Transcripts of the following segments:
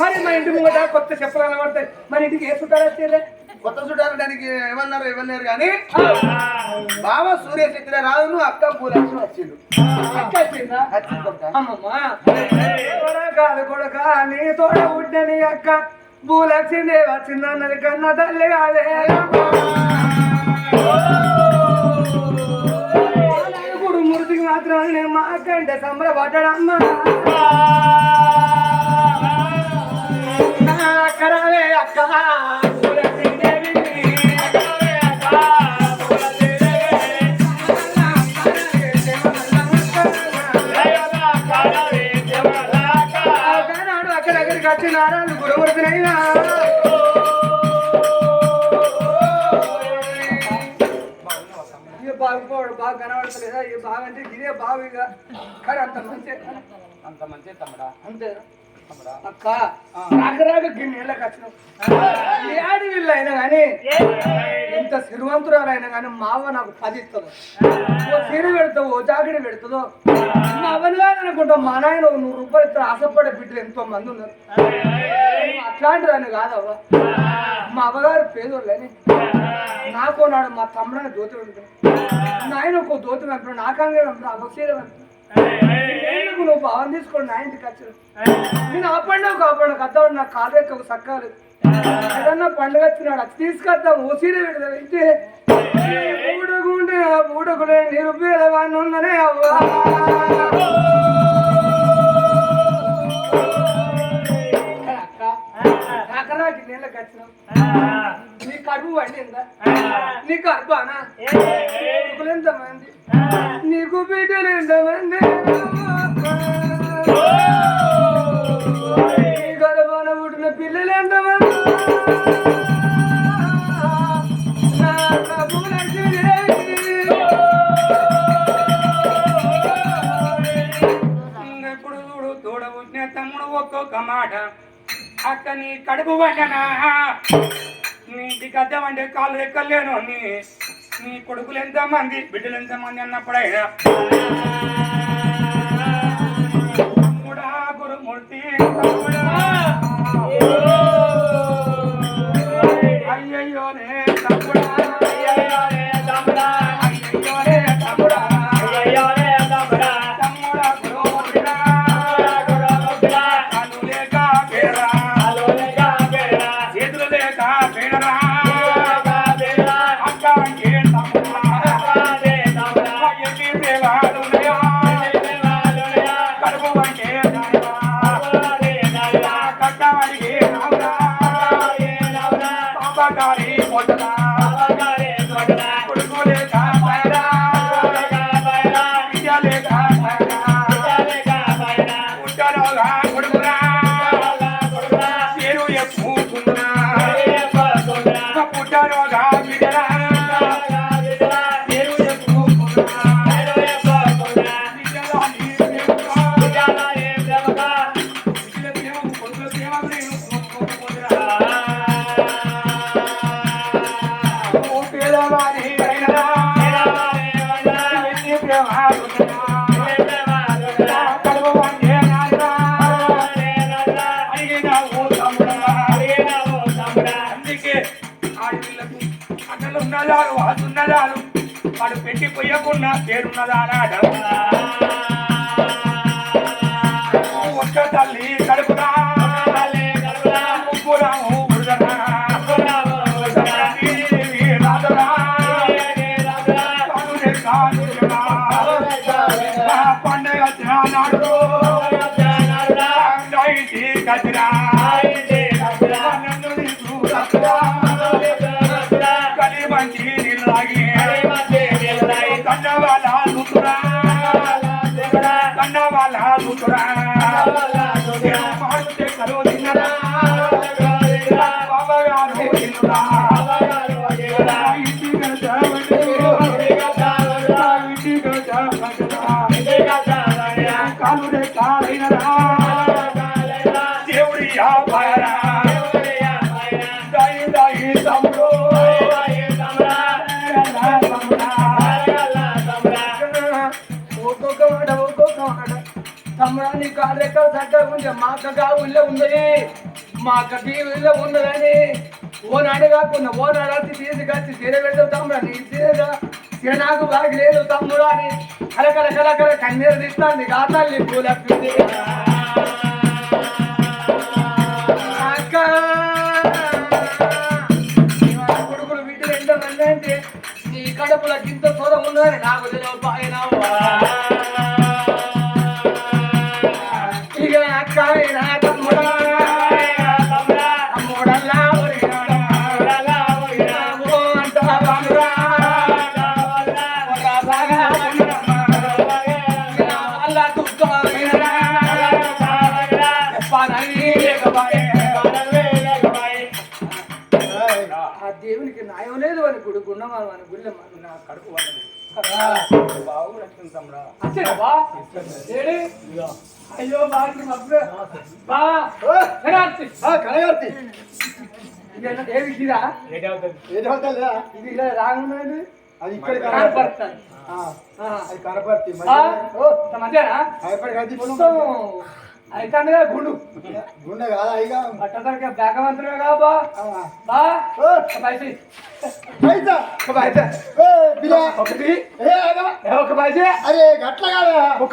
మరి మా ఇంటి ముంగట కొత్త చెప్పులు కనబడతాయి మన ఇంటికి ఏ చుట్టాలు వచ్చేదే? కొత్త చుట్టాలు దానికి ఏమన్నారు? ఇవ్వలేరు కానీ? బావ సూర్యశక్తిలో రాజును అక్క పూలక్ష్మి వచ్చిండు. వచ్చిందా? వచ్చింది. అమ్మమ్మా. కాదు కొడుక నీ తోడ ఉడ్డని అక్క. భూలక్ష్మి వచ్చిందన్నది కన్న తల్లి కాదే. మృతికి మాత్రం నేను మా అక్క అంటే సంబరపడ్డాడమ్మా అక్క బాగు ఇక కానీ అంత మంచి అంత మంచి తమ్ముడా? అంతే తమ్ముడా? అక్క రాక రాక గిన్నె నీళ్ళకి వచ్చినావు ఏ ఆడి వీళ్ళు అయినా కానీ ఎంత శ్రీమంతురాలు కానీ మా అవ్వ నాకు పది ఇస్తుందో ఓ చీర పెడతావు ఓ జాకెట్ పెడుతుందో మా అవ్వని కాదు మా నాయన ఓ నూరు రూపాయలు ఇస్తారు ఆశపడే బిడ్డలు ఎంతో మంది ఉన్నారు. అట్లాంటిదని కాదవ్వ. మా అవ్వగారు పేదోళ్ళని. నాకు నాడు మా తమ్ముడని దోతి వెళ్తున్నాడు నాయన ఒక దోతి వెళ్తున్నాడు నాకంగా వెళ్తున్నాడు అవ్వ చీర నువ్వు భావం తీసుకోండి నా ఇంటికి వచ్చాడు నేను ఆపండి ఒక ఆపండి కథ నాకు కాలు ఒక సక్కాలు ఏదన్నా పండుగ వచ్చినాడు? అది తీసుకొద్దాం ఓసీడే పెడదాం ఇంటే. ఊడగుంటే ఆ ఊడగులే నిరుపేదవాన్ని ఉందనే అవ్వా. రాకరాకి నీళ్ళకి వచ్చినాం. నీ కడుపు వండిందా నీ కడుపానా? కొడుకులు ఎంతమంది? నీకు బిడ్డలు ఎంతమంది? నీ పుట్టిన పిల్లలు ఎంతమంది? మాట. అక్క నీ కడుపు పడ్డనా నీ ఇంటికి అద్దమంటే కాళ్ళు ఎక్కలేను నీ నీ కొడుకులు ఎంతమంది బిడ్డలు ఎంతమంది అన్నప్పుడైనా. తమ్ముడా గురుమూర్తి alegada. ఉన్నదాలు వాళ్ళు వాడు పెట్టి పోయకుండా పేరున్నదా నాడు కాళ్ళు ఎక్కడ చక్కగా ఉంటే మా అక్కగా ఊళ్ళో ఉన్నది మా అక్కకి ఊళ్ళో ఉన్నదని ఓనాడు కాకుండా ఓనాడు వచ్చి తీసుకొచ్చి తీర పెడతావు నీ తీరగా నాకు బాగా లేదు తమ్ముడు అని కలకల కలకల కన్నీరు తీస్తాను కాతాల్ని పూలక్కుంది కొడుకులు? బిడ్డ రెండో మంది అంటే నీ కడుపుల కింద దూరం ఉన్నదని నాకు దేవునికి న్యాయం లేదు అని గుడి గుండమా అని గుళ్ళ నా కడుపు వాళ్ళది బావు కూడా వచ్చింది తమ్ముడా. అంతేనా ఏడి? అయ్యో బాగా మబ్బు. బా. కరార్తి కనగర్తి ఇది ఏమి ఇదిరా? ఏది అవుతుందా? ఇది ఇలా రానున్నది. అది ఇక్కడ కనపడతాను అది కనపర్తి మంచిగా భయపడి కది గుండు. గుండె కాదా ఇక పట్టదరక బేగవంతుడే కాబా బా. ఒక పైసి పైసా పైసా ఒకటి. ఒక పైసే అరే గట్ల కాదా? ఒక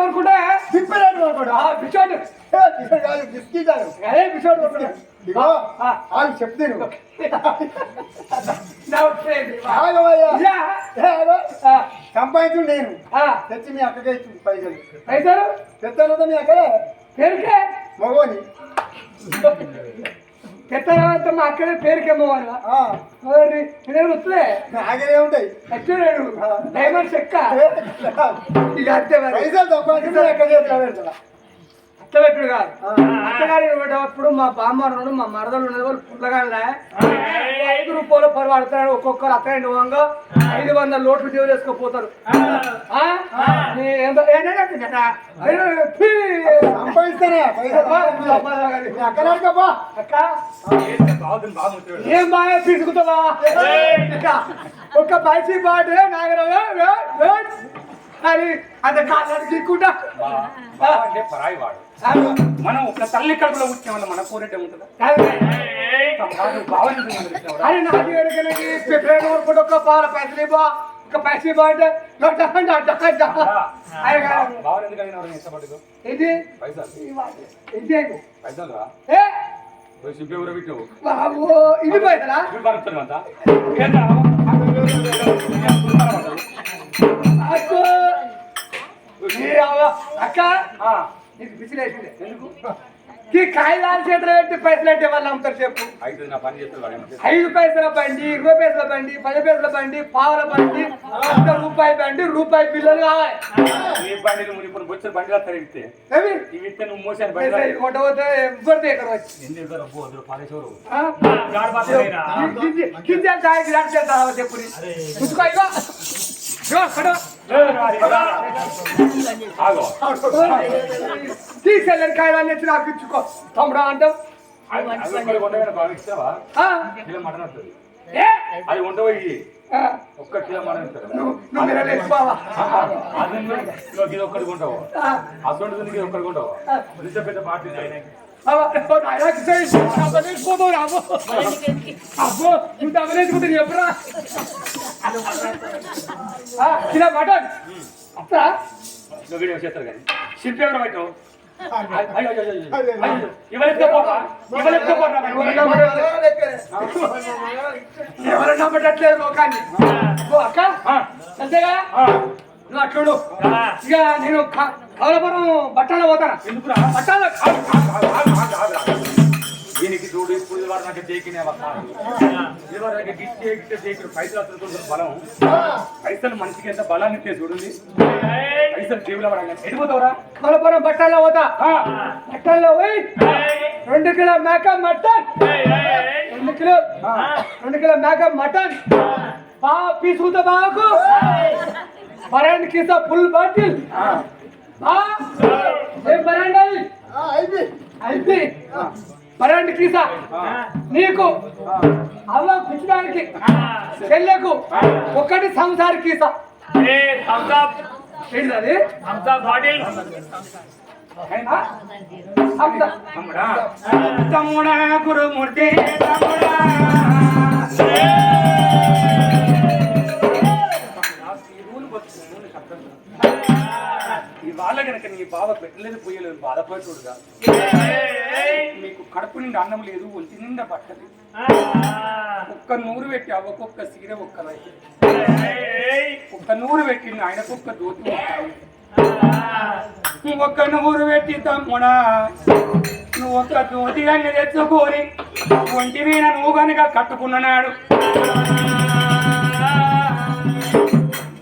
అనుకుంటే తిప్పరాడు అనుకోడు ఆ బిచోడు కాదు బిస్కెట్ కాదు. అదే బిచోడు అనుకుంటా ఇగో. ఆగు చెప్తే నువ్వు సంపాదించు నేను. తెచ్చి మీ అక్కకే ఇచ్చు పైసలు. పైసలు? తెస్తాను మీ అక్కడే పేరుకే? మగోని పెద్దలంతా మా అక్కడే పేరుకేమో వాళ్ళు ఆ, మరి నేను వస్తులే నాగనే ఉంటాయి. వచ్చాడు డైమండ్ చెక్క ఇక అంతే మరి. పైసలు సంపాదించి మీ అక్క చేతిలో పెడతా అత్త పెట్టుడు కాదు. అత్తగారి పెట్టేటప్పుడు మా బామ్మడు మా మరదలు ఉన్నది వాళ్ళు పుల్లగానే ఐదు రూపాయలు పర్వాడుతున్నాడు ఒక్కొక్కరు అత్తగారి వంగ ఐదు వందల లోట్లు దేవులు వేసుకోపోతారు. ఏం బాగా తీసుకుతావా ఒక్క పైసీ పాటే నాగరావు అని అంత కాళ్ళకి దిక్కుంటా అంటే పరాయి వాడు. మనం ఒక తల్లి కడుపులో వాళ్ళ మన కోరేటే ఉంటుందా? అరే నాది ఎరగనకి ఫిబ్రవరి వరకు ఒక పాల పైసలు ఇవ్వ. ఒక పైసలు ఇవ్వ అంటే ఇది ఇది పైసలు. రా. ఇది పైసలా? అక్కో. నీకు పిచ్చిలేసిందే ఎందుకు ఈ కాగితాల చేతులు పెట్టి పైసలు అంటే వాళ్ళు అమ్ముతారు చెప్పు ఐదు పైసల బండి ఇరవై పైసల బండి పది పైసల బండి పావుల బండి అర్ధ రూపాయి బండి రూపాయి బిల్లులు కావాలి ఈ బండిని ముని ఇప్పుడు బొచ్చిన బండి వస్తారు ఇస్తే ఏమి? ఇవి ఇస్తే నువ్వు మోసాను బండి పైసలు రాదు. కొట్టబోతే ఎవ్వరిది ఎక్కడ వచ్చి ఎన్ని ఇద్దరు అబ్బో వద్దు పారేశ్వరు ఆ? గింజ- గింజ కాయ గిరాకీ చేస్తావా చెప్పు తీసుకెళ్ళని కాయలన్నీ వచ్చి నాకు ఇచ్చుకో తమ్ముడా అంటావు అది ఆ. ఒక్క కిలో మటన్ ఇస్తారు కొంటావు ఆ. అసలు కొంటావు ఇంత పెద్ద పార్టీ రా, అబ్బో. అబ్బో, నువ్వు దెబ్బలేసుకుంటే చెప్పురా. ఆ, ఇలా మటన్ అత్తా నువ్వు వీడియో చేస్తారు కానీ షిప్ ఎవరు పెట్టావు ఎవరన్నా పెట్టట్లేదు లోకాన్ని అక్క అంతేగా నువ్వు అట్లుండు ఇక నేను క- కవలపురం బట్టలో పోతాను ఎందుకురా? బట్టలో దీనికి చూడు ఇప్పుడు వాడు నాకు దేకినే నాకు గిట్టే గిట్టే దేకుడు పైసలు అతను బలం. పైసలు మనిషికి ఎంత బలాన్ని ఇస్తే చూడండి. పైసలు జీవుల పడాలి ఎడిపోతావురా? కవలపురం బట్టల్లో పోతా. బట్టల్లో పోయి. రెండు కిలో మేక మటన్. రెండు కిలో రెండు కిలో మేక మటన్. బాగా పీసుకుతా బాగు పన్నెండు కిస ఫుల్ బాటిల్. అయితే పన్నెండు కిస. నీకు అవ్వ పిచ్చడానికి చెల్లెకు ఒకటి సంసారి కీస. ఏంటిది? తమ్ముడా. గురుమూర్తి తమ్ముడా. పెట్టలేదు పోయలేదు బాధపడుతుడుగా. మీకు కడుపు నిండా అన్నం లేదు ఒంటి నిండా బట్టలు ఒక్క నూరు పెట్టి ఒక్కొక్క సీర ఒక్క ఒక్క నూరు పెట్టింది ఆయనకొక్క దోతి ఒక్క ఒక్క నూరు పెట్టి తమ్ముడా. నువ్వు ఒక్క దోతి అన్ని తెచ్చుకొని ఒంటి మీద నువ్వు కనుక కట్టుకున్నాడు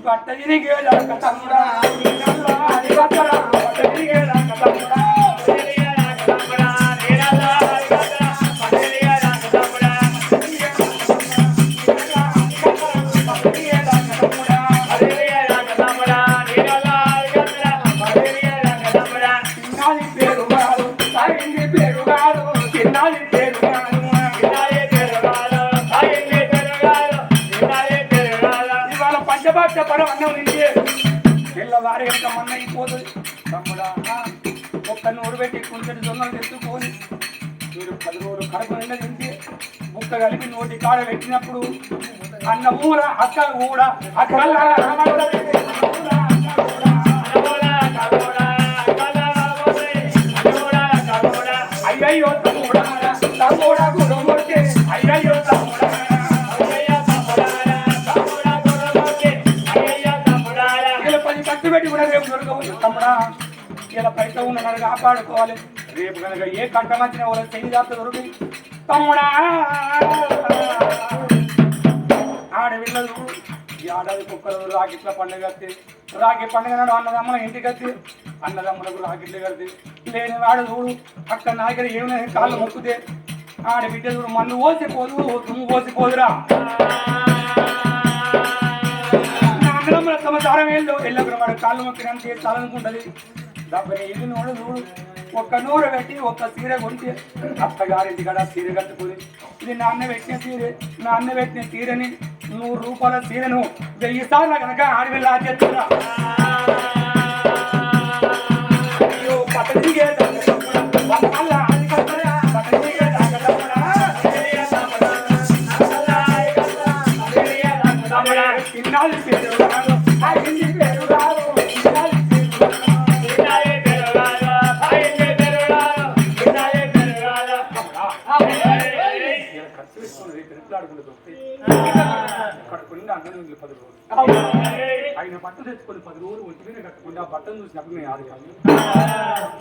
బట్ట తిరిగేదాకా తమ్ముడా నీ పిల్లవారి యొక్క మన్న అయిపోతుంది తమ్ముడా ఒక్క నూరు పెట్టి కుంచెడు జొన్నలు తెచ్చుకొని మీరు పది రోజులు కడుపు నిండా తింటే ముక్క కలిపి నోటి కాడ పెట్టినప్పుడు అన్న ఊర అక్క కూడా అక్క అయ్యయ్యో తమ్ముడా తమ్ముడా గురుమూర్తి అయ్యయ్యో తమ్ముడా కూడా రేపు దొరకవచ్చు తమ్ముడా ఇలా పైస ఉన్నారు కాపాడుకోవాలి. రేపు కనుక ఏ కంట వచ్చినా వాళ్ళ చెయ్యి దాకా దొరికి తమ్ముడా! ఆడవిల్లలు ఈ ఆడది కుక్కలు రాకిట్ల పండుగ కత్తి రాగి పండుగ నాడు అన్నదమ్ముల ఇంటికి కత్తి అన్నదమ్ములకు రాకిట్లు కడితే లేని వాడు చూడు అక్కడ నా దగ్గర ఏమైనా కాళ్ళు మొక్కుతే ఆడ బిడ్డ చూడు మన్ను పోసిపోదు తుమ్ము పోసిపోదురా తమ దారం ఏళ్ళు ఎల్లప్పుడు వాడు కాళ్ళు మొక్కినంత చేస్తాలనుకుంటది దాని ఇల్లు నోడు చూడు. ఒక్క నూరు పెట్టి ఒక్క సీర కొంటే అత్తగారింటి కాడ సీర కట్టుకుని ఇది నాన్న పెట్టిన సీరే నాన్న పెట్టిన సీరని నూరు రూపాయల సీరను వెయ్యి సార్లు కనుక ఆడవిల్లా చెప్తున్నా ఆయన బట్టలు తెచ్చుకొని పది రోజులు ఒంటి మీద కట్టకుండా బట్టలు చూసినప్పుడు నేను ఆది కాదు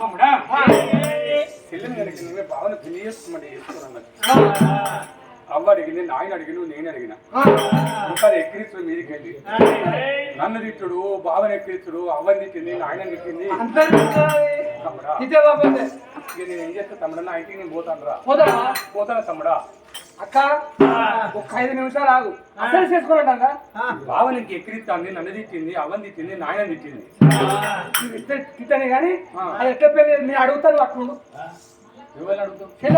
తమ్ముడా చెల్లెని కనుక నువ్వే భావన పెళ్ళి చేసుకోమని చేసుకున్నాను అవ్వ అడిగింది నాయన అడిగిన నేను అడిగిన. ఇంకా ఎక్కిరిచ్చు మీదికి వెళ్ళి. నన్ను తిట్టుడు బావని ఎక్కిరిచుడు అవ్వని తిట్టింది నాయన తిట్టింది. ఇక నేను ఏం చేస్తా తమ్ముడా నా ఇంటికి నేను పోతాను రా. పోతాను తమ్ముడా. అక్క ఒక ఐదు నిమిషాలు ఆగు. అసలు చేసుకోవాలంట బావనికి ఎక్కిరిస్తాంది నన్ను తిట్టింది అవ్వని తిట్టింది నాయన తిట్టింది. తిట్టని కానీ అది ఎట్లా పెళ్ళి నేను అడుగుతాను అక్కడ చెల్లెని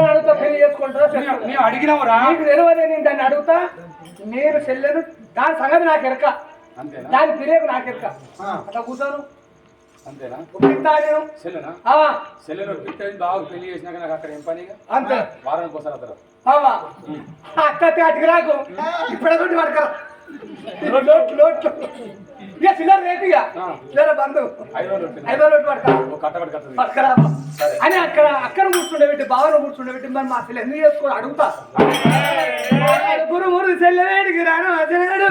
అడుగుతా. పెళ్ళి చేసుకుంటారా నీ అడిగినవరా? తెలియదు నేను దాన్ని అడుగుతా. నేను చెల్లెను దాని సంగతి నాకు ఎరక. దాని పిరియకు నాకు ఎరక. అట్లా కూర్చోను అంతేనా? సెల్లెనా ఆ, సెల్లెను పిట్టని బాగా పెళ్ళి చేసినాక నాకు అక్కడ ఏం పనిగా అంతే. వారానికి ఒకసారి అతను. అక్క అటుకు రాకు. ఇప్పుడొకటి పడకరా. లోటు లోటు ఇక చిల్లర రేటు ఇక. చిల్లర బంధు. ఐదు పడకరా సరే. అని అక్కడ అక్కడ కూర్చుండబెట్టి బావన కూర్చుండబెట్టి మరి మా చెల్లె ఎందుకు చేసుకోవాలి? అడుగుతా. గురు మురు చెల్లెడికి రాను అతనాడు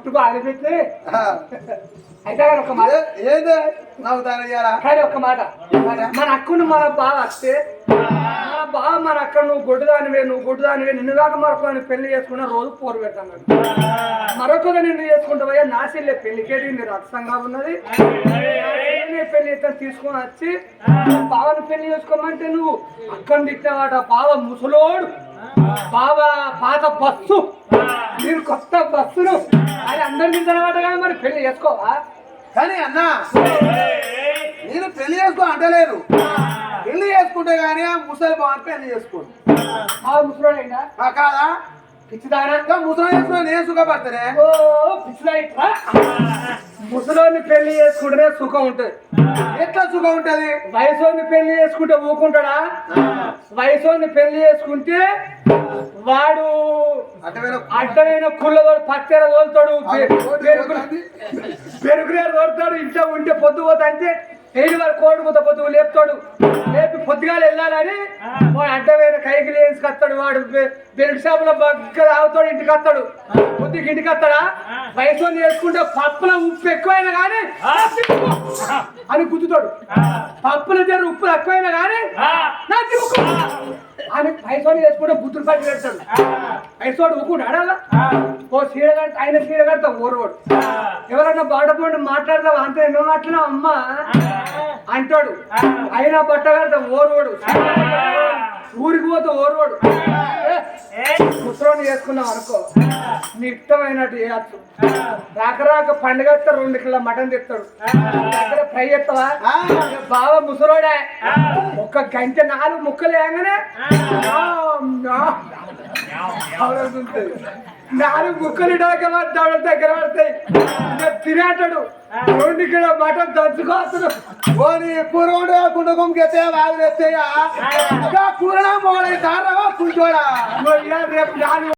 పెట్టి. ఆ. అయితే ఒక మాట. ఏంది? కానీ ఒక మాట. మన అక్కను మన బావ వస్తే మన బావ మన అక్క నువ్వు గొడ్డుదానివే నువ్వు గొడ్డుదానివే నిన్ను కాక మరొకని పెళ్ళి చేసుకున్న రోజు పోరు పెడతాను మరొకరు నిన్ను చేసుకుంటావయ్యా నా చెల్లె పెళ్ళికేది మీరు రక్షంగా ఉన్నది. నేనే పెళ్ళి అయితే తీసుకొని వచ్చి బావని పెళ్ళి చేసుకోమంటే నువ్వు అక్కని తిట్టినవాట. బావ ముసలోడు. బావ పాత బస్సు. మీరు కొత్త బస్సును అది అందరు తింటానమాట కానీ మరి పెళ్ళి చేసుకోవా? కానీ అన్న నేను పెళ్ళి చేసుకో అంటలేను పెళ్ళి చేసుకుంటే గానీ ఆ ముసలి బాగా పెళ్ళి చేసుకోడు కాదా? పిచ్చిదానా ఇంకా ముసలి నేను సుఖపడతానే? ఓ ముసలోని పెళ్ళి చేసుకుంటేనే సుఖం ఉంటుంది. ఎట్లా సుఖం ఉంటది? వయసోని పెళ్ళి చేసుకుంటే ఊకుంటాడా? వయసోని పెళ్ళి చేసుకుంటే వాడు అడ్డమైన కుళ్ళతోడు పత్తెర తోలుతాడు. పెరుగునేరు తోలుతాడు. ఇంట్లో ఉంటే పొద్దు పోతా అంటే ఏడు వరకు కోడి ముద్ద పొద్దు లేపుతాడు. లేపి పొద్దుగాలు వెళ్ళాలని వాడు అడ్డమైన కైకిలు వేసుకొస్తాడు వాడు. బె- బెరుడు షాపులో బగ్గ తాగుతాడు ఇంటికి వస్తాడు బుద్ధికి ఇంటికి వస్తాడా వయసు చేసుకుంటే పప్పుల ఉప్పు ఎక్కువైనా కానీ అని గుద్దుతాడు. పప్పుల దగ్గర ఉప్పు ఎక్కువైనా కానీ. అని పైసోని చేసుకుంటే బుద్ధులు పట్టి పెడతాడు. పైసోడు ఊకుంటాడా ఓ చీర కట్ట ఆయన చీర కడతా ఊరవాడు ఎవరన్నా బాడపోండి మాట్లాడతావు? అంతే ఎన్నో మాట్లాడినా అమ్మ. అంటాడు. అయినా బట్ట కడతా ఓరువాడు. ఊరికి పోతే ఓరువాడు. ముసలోని చేసుకున్నాం అనుకో. నీ ఇష్టమైనట్టు చేయచ్చు. రాక రాక పండుగ రెండు కిలో మటన్ తెస్తాడు. దగ్గర ఫ్రై చేస్తావా. బావ ముసలోడే. ఒక గంట నాలుగు ముక్కలు వేయగానే నాలుగు ముక్కలు ఇడాక దవడ దగ్గర పడతాయి. ఇంకా తినేటాడు రెండు కిలో మటన్ దంచుకోవచ్చు పోనీ నీ కూర వండే వాళ్ళు ఎత్తే వాగు ఎత్తేయా? మోడై తారా కుంటోడా? రేపు నాలుగు